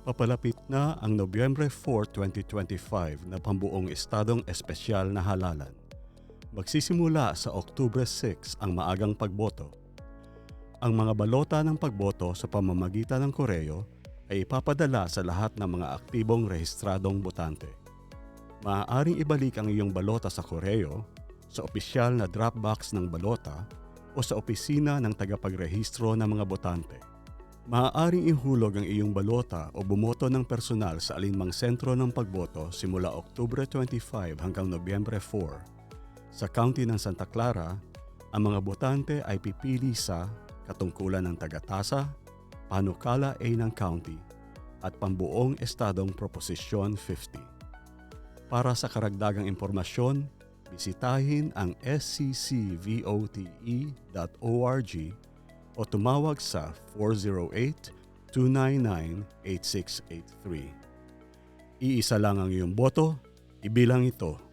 Papalapit na ang Nobyembre 4, 2025 na pambuong estadong espesyal na halalan. Magsisimula sa Oktubre 6 ang maagang pagboto. Ang mga balota ng pagboto sa pamamagitan ng koreo ay ipapadala sa lahat ng mga aktibong rehistradong botante. Maaaring ibalik ang iyong balota sa koreo, sa opisyal na drop box ng balota o sa opisina ng tagapagrehistro ng mga botante. Maaaring ihulog ang iyong balota o bumoto ng personal sa alinmang sentro ng pagboto simula Oktubre 25 hanggang Nobyembre 4. Sa County ng Santa Clara, ang mga botante ay pipili sa katungkulan ng tagatasa, panukala A ng county, at pambuong estadong Proposisyon 50. Para sa karagdagang impormasyon, bisitahin ang sccvote.org o tumawag sa 408-299-8683. Iisa lang ang iyong boto, ibilang ito